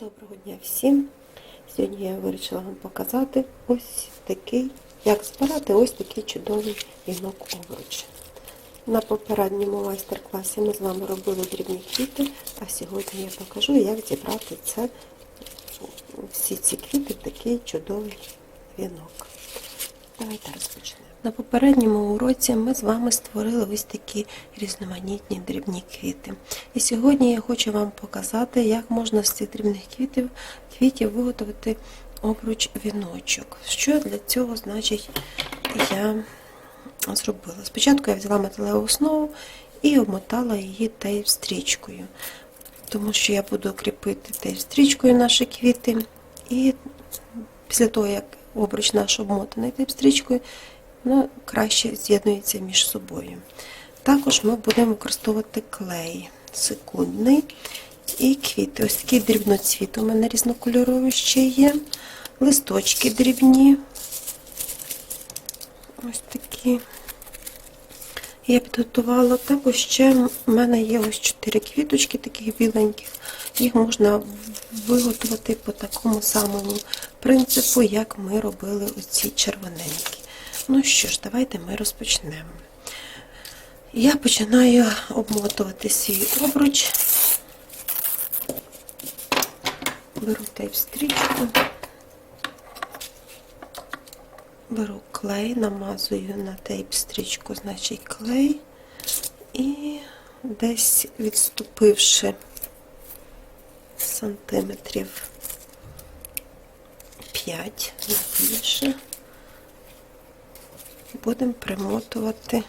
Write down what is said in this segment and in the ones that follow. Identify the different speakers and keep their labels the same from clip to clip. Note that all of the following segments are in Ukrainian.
Speaker 1: Доброго дня всім! Сьогодні я вирішила вам показати ось такий, як збирати ось такий чудовий вінок обруч. На попередньому майстер-класі ми з вами робили дрібні квіти, а сьогодні я покажу, як зібрати це, всі ці квіти в такий чудовий вінок. Давайте розпочнемо. На попередньому уроці ми з вами створили ось такі різноманітні дрібні квіти. І сьогодні я хочу вам показати, як можна з цих дрібних квітів, квітів виготовити обруч віночок. Що для цього значить я зробила? Спочатку я взяла металеву основу і обмотала її тейп-стрічкою, тому що я буду кріпити тейп-стрічкою наші квіти. І після того, як обруч наш обмотаний тейп-стрічкою, воно краще з'єднується між собою. Також ми будемо використовувати клей секундний і квіти. Ось такий дрібноцвіт у мене різнокольоровий ще є. Листочки дрібні. Ось такі. Я підготувала. Також ще в мене є ось чотири квіточки, таких біленьких. Їх можна виготовити по такому самому принципу, як ми робили оці червоненькі. Ну що ж, давайте ми розпочнемо. Я починаю обмотувати свій обруч. Беру тейп-стрічку, беру клей, намазую на тейп-стрічку, значить клей, і десь відступивши сантиметрів 5, не більше, будемо примотувати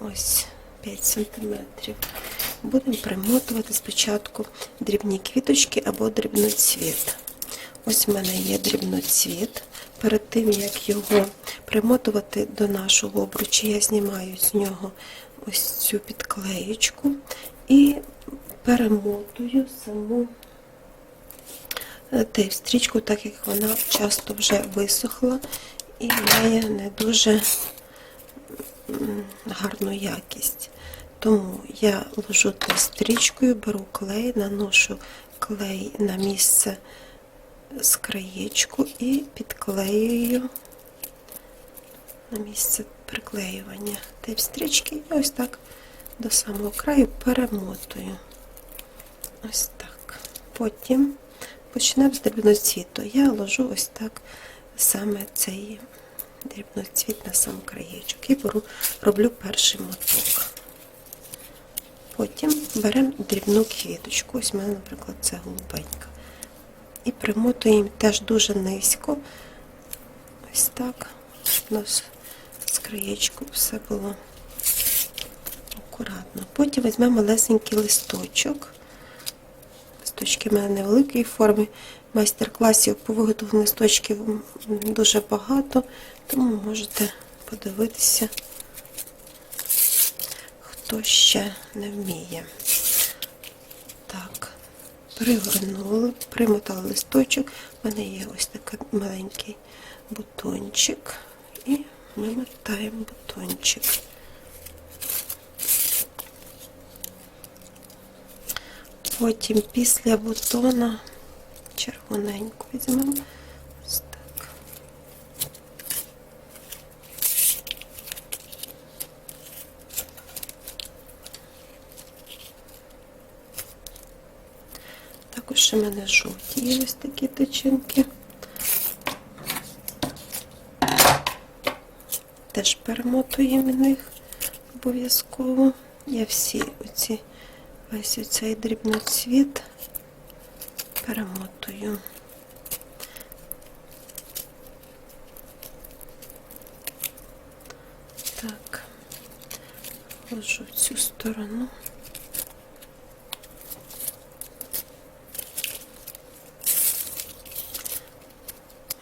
Speaker 1: ось 5 сантиметрів. Будемо примотувати спочатку дрібні квіточки або дрібноцвіт. Ось в мене є дрібноцвіт. Перед тим, як його примотувати до нашого обруча, я знімаю з нього ось цю підклеєчку і перемотую саму тейп-стрічку, так як вона часто вже висохла і має не дуже гарну якість. Тому я ложу стрічкою, беру клей, наношу клей на місце з краєчку і підклеюю на місце приклеювання тип стрічки і ось так до самого краю перемотую. Ось так. Потім почнемо з дрібноцвіту. Я ложу ось так саме цей дрібноцвіт на сам краєчок і беру, роблю перший моток. Потім беремо дрібну квіточку, ось в мене, наприклад, це голубенька. І примотуємо теж дуже низько, ось так, у нас з краєчку все було акуратно. Потім візьмемо малесенький листочок. Листочки в мене невеликої форми. Майстер-класів по виготовленню листочків дуже багато, тому можете подивитися, хто ще не вміє. Так, пригорнули, примотали листочок. У мене є ось такий маленький бутончик. І ми мотаємо бутончик. Потім після бутона червоненьку візьмемо. Ось так. Також в мене жовті є ось такі тичинки. Теж перемотуємо них обов'язково. Я всі оці весь оцей дрібноцвіт перемотую. Так, ложу в цю сторону.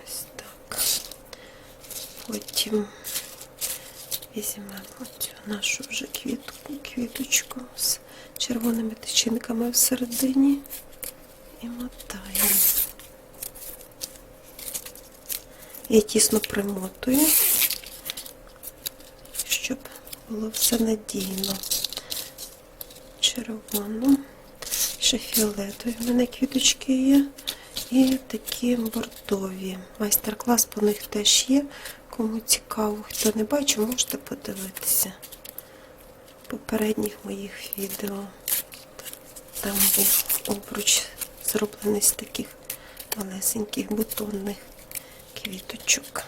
Speaker 1: Ось так. Потім візьмемо цю нашу вже квітку, квіточку з червоними тичинками всередині і мотаємо. Я тісно примотую, щоб було все надійно. Червону. ще фіолетові в мене квіточки є. І такі бордові. Майстер-клас по них теж є. Кому цікаво, хто не бачив, можете подивитися попередніх моїх відео. Там був обруч зроблений з таких малесеньких бутонних квіточок.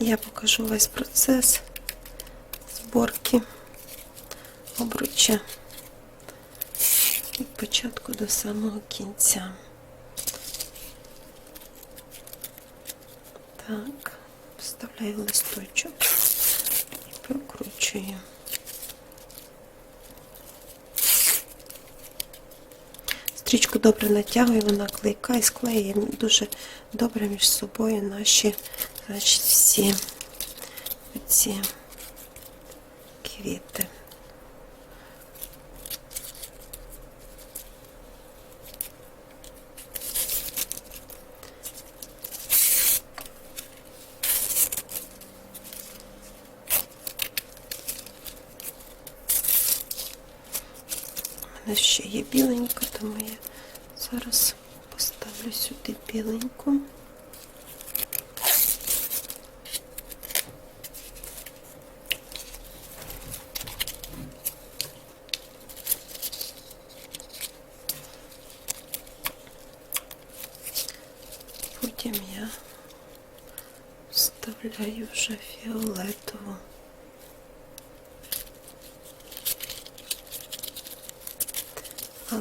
Speaker 1: Я покажу весь процес зборки обруча від початку до самого кінця. Так, вставляю листочок і прокручую. Стрічку добре натягую, вона клейка і склеює дуже добре між собою наші значить, всі ці квіти. У мене ще є біленька, тому я зараз поставлю сюди біленьку. Потім я вставляю вже фіолетову.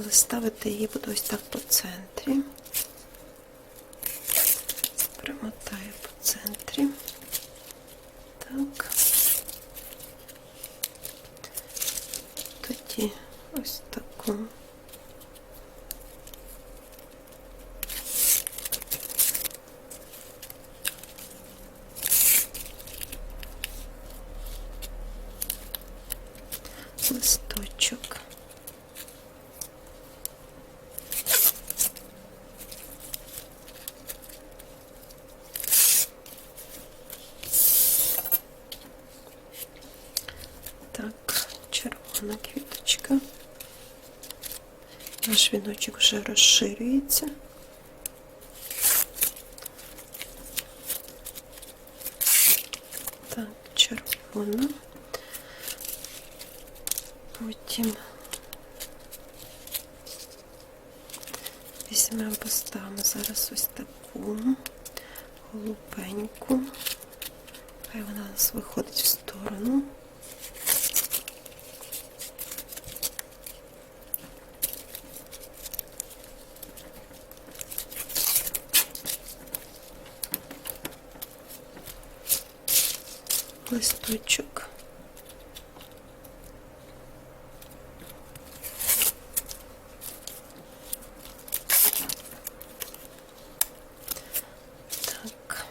Speaker 1: Але ставити її буду ось так по центрі. Примотаю по центрі. Так. Тоді ось таку. Листочок. Так, червона квіточка. Наш віночок розширюється. Так, червона. Потім візьмемо, поставимо зараз ось таку голубеньку. Хай вона у нас виходить в сторону. Листочок. Так.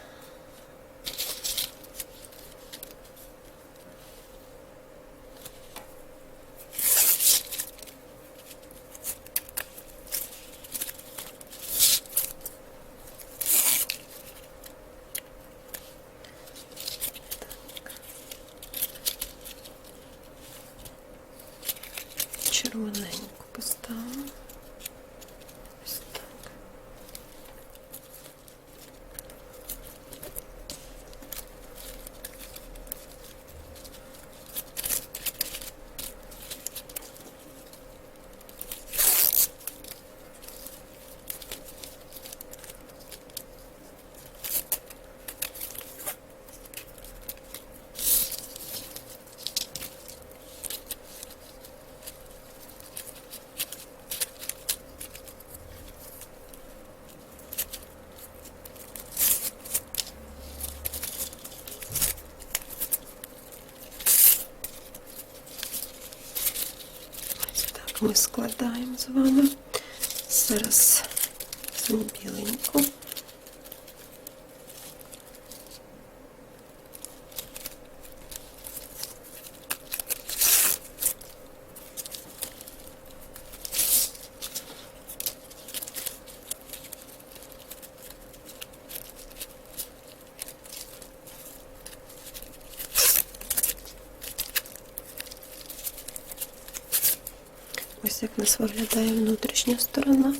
Speaker 1: Червоненьку поставимо. Ось так. Ось так ми складаємо з вами. Зараз біленьку. Виглядає внутрішня сторона.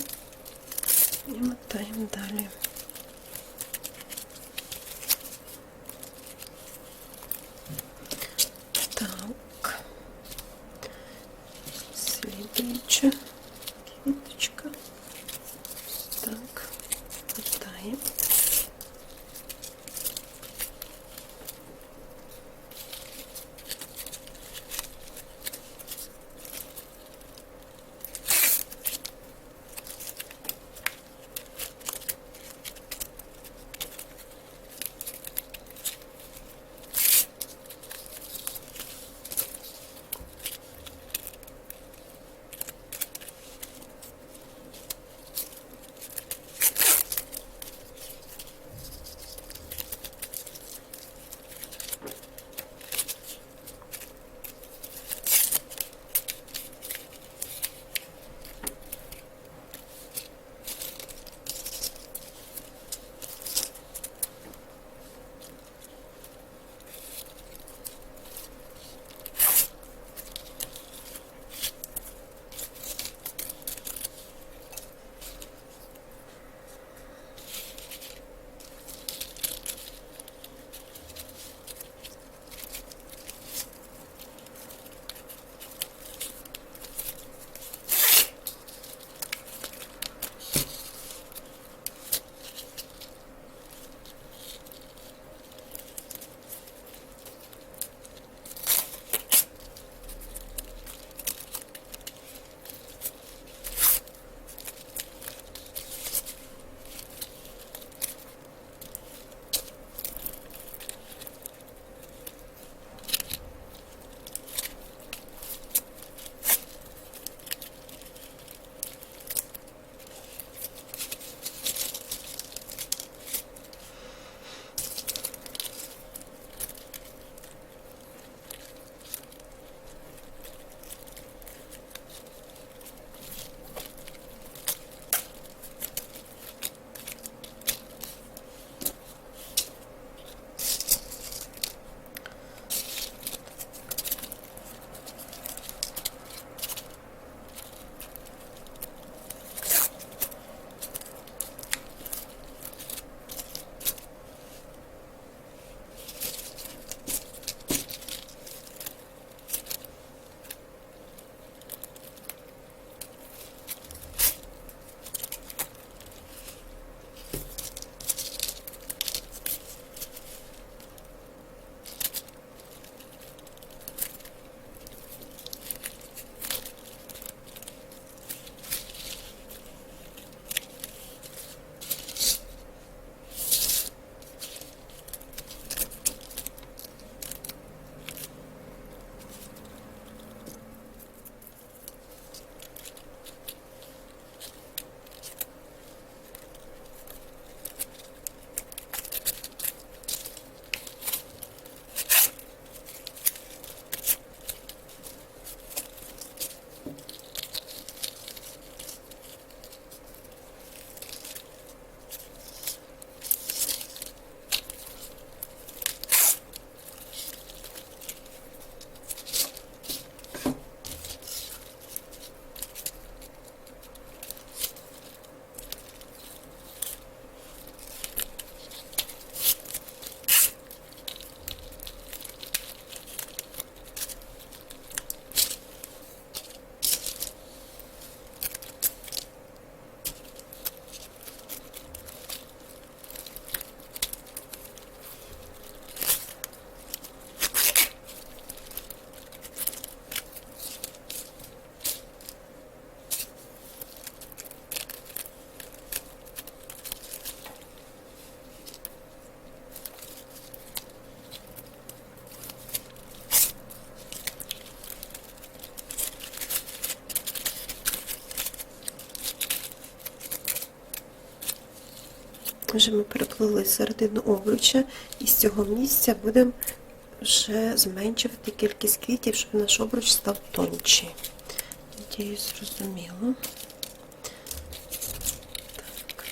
Speaker 1: Вже ми переплили середину обруча і з цього місця будемо вже зменшувати кількість квітів, щоб наш обруч став тонший. Надіюсь, зрозуміло. Так.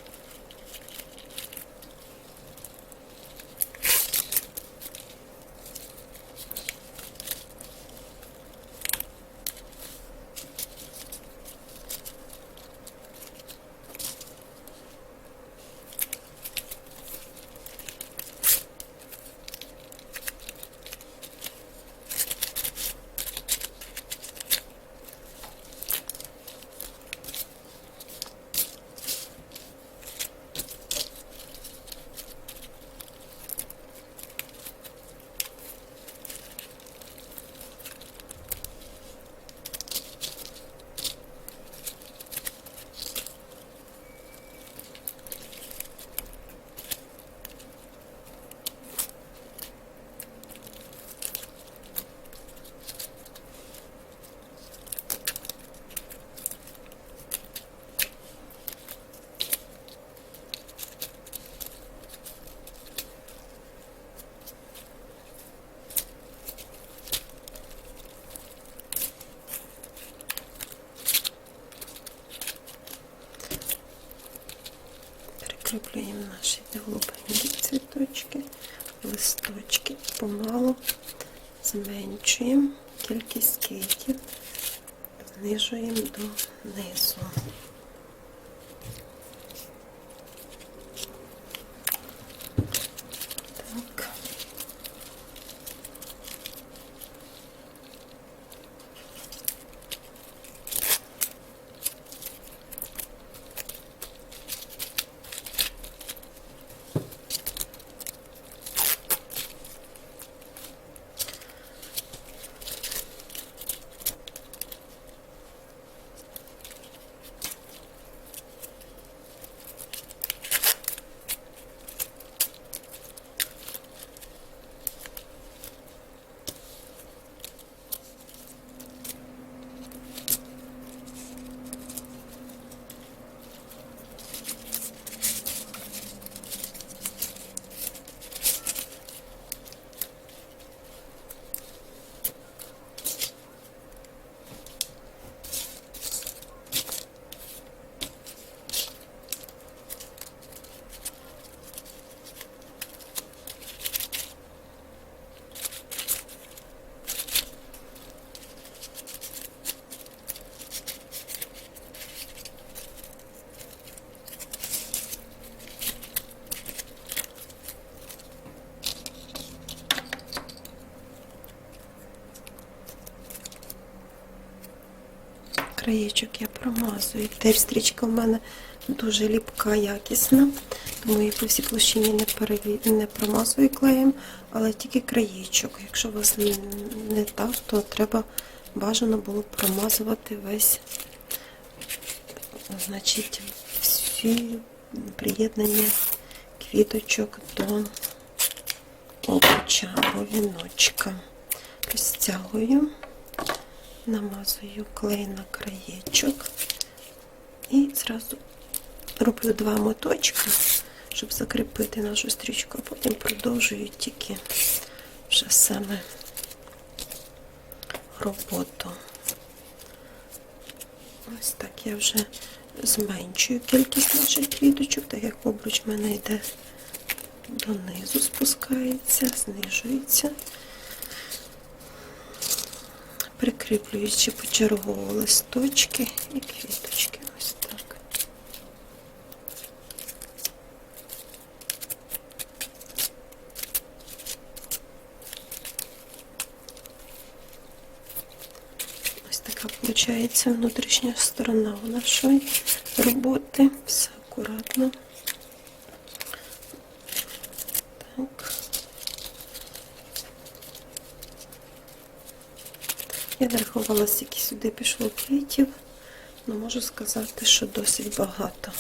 Speaker 1: бачите, голубенькі цвіточки, листочки. Помалу зменшуємо кількість квітів, знижуємо до низу. Так. Краєчок я промазую. Теж стрічка в мене дуже ліпка, якісна, тому її по всій площині не, переві... не промазую клеєм, але тільки краєчок. Якщо у вас не, не так, то треба бажано було промазувати весь, значить, всі приєднання квіточок до обруча або віночка. Розтягую намазую клей на краєчок і зразу роблю два моточки, щоб закріпити нашу стрічку, а потім продовжую тільки вже саме роботу. Ось так я вже зменшую кількість наших квіточок, так як обруч в мене йде донизу, спускається, знижується прикріплюючи почергово листочки і квіточки. Ось так. Ось така виходить внутрішня сторона нашої роботи. Все акуратно. Я рахувала, скільки сюди пішло квітів, але можу сказати, що досить багато.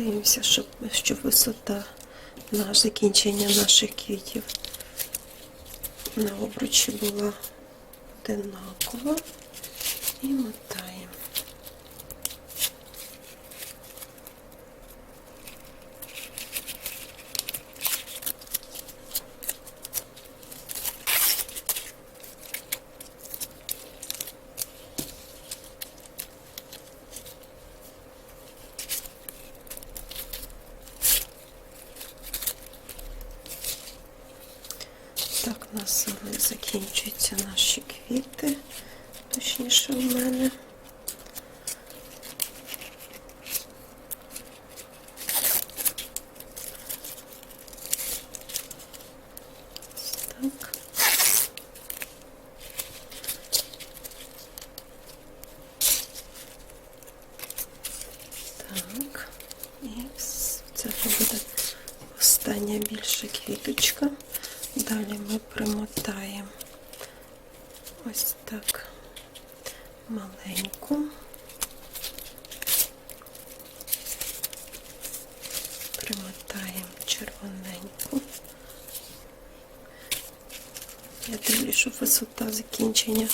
Speaker 1: Дивимося, щоб, щоб висота на закінчення наших квітів на обручі була одинакова і мотаємо. Так, у нас саме закінчуються наші квіти, точніше у мене. Ось Так. Так. І вс- це буде остання більша квіточка. Далі ми примотаємо ось так маленьку. Примотаємо червоненьку. Я дивлюсь, щоб висота закінчення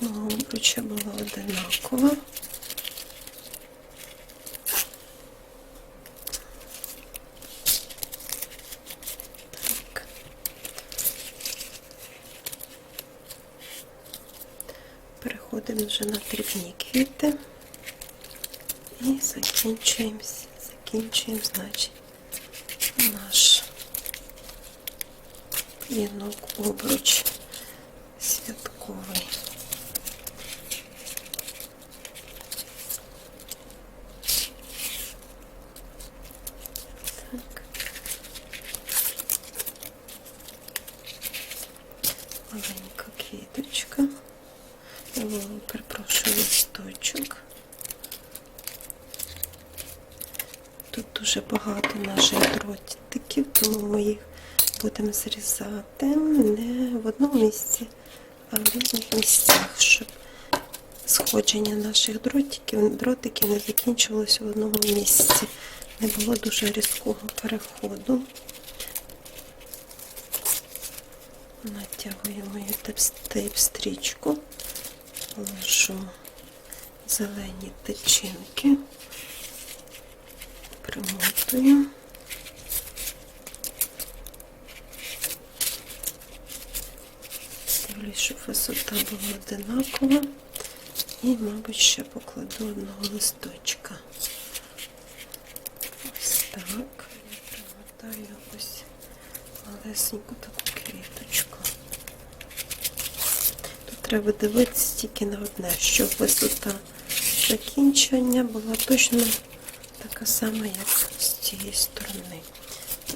Speaker 1: мого обруча була одинакова. вже на дрібні квіти і закінчуємо, закінчуємо, значить, наш вінок обруч Будемо зрізати не в одному місці, а в різних місцях, щоб сходження наших дротиків, дротиків не закінчувалося в одному місці. Не було дуже різкого переходу. Натягую мою тейп-стрічку, ложу зелені тичинки, примотую. Дивлюсь, щоб висота була одинакова. І, мабуть, ще покладу одного листочка. Ось так. Примотаю ось малесеньку таку квіточку. Тут треба дивитися тільки на одне, щоб висота закінчення була точно така сама, як з цієї сторони.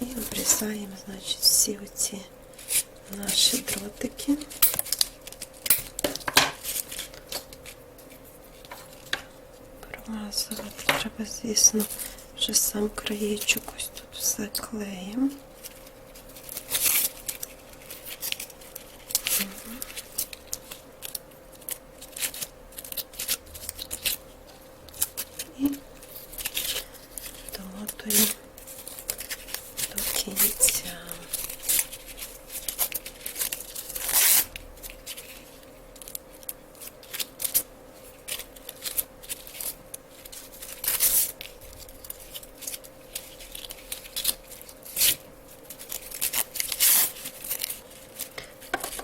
Speaker 1: І обрізаємо, значить, всі оці наші дротики. Промазувати треба, звісно, вже сам краєчок ось тут все клеїмо. І домотуємо до кінця.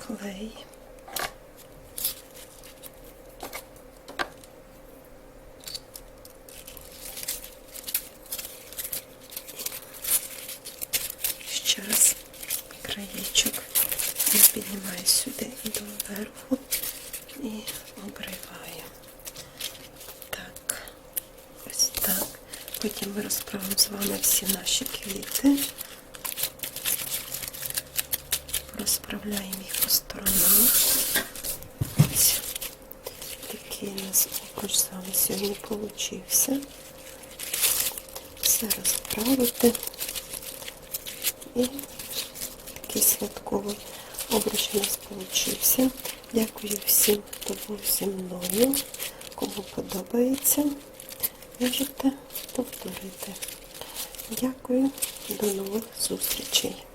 Speaker 1: Клей. Ще раз краєчок я піднімаю сюди доверху і обриваю. Так, ось так. Потім ми розправимо з вами всі наші квіти. Розправляємо їх по сторонам. Ось такий у нас обруч з вами сьогодні получився. Все розправити. І такий святковий обруч у нас получився. Дякую всім, хто був зі мною. Кому подобається, можете повторити. Дякую, до нових зустрічей.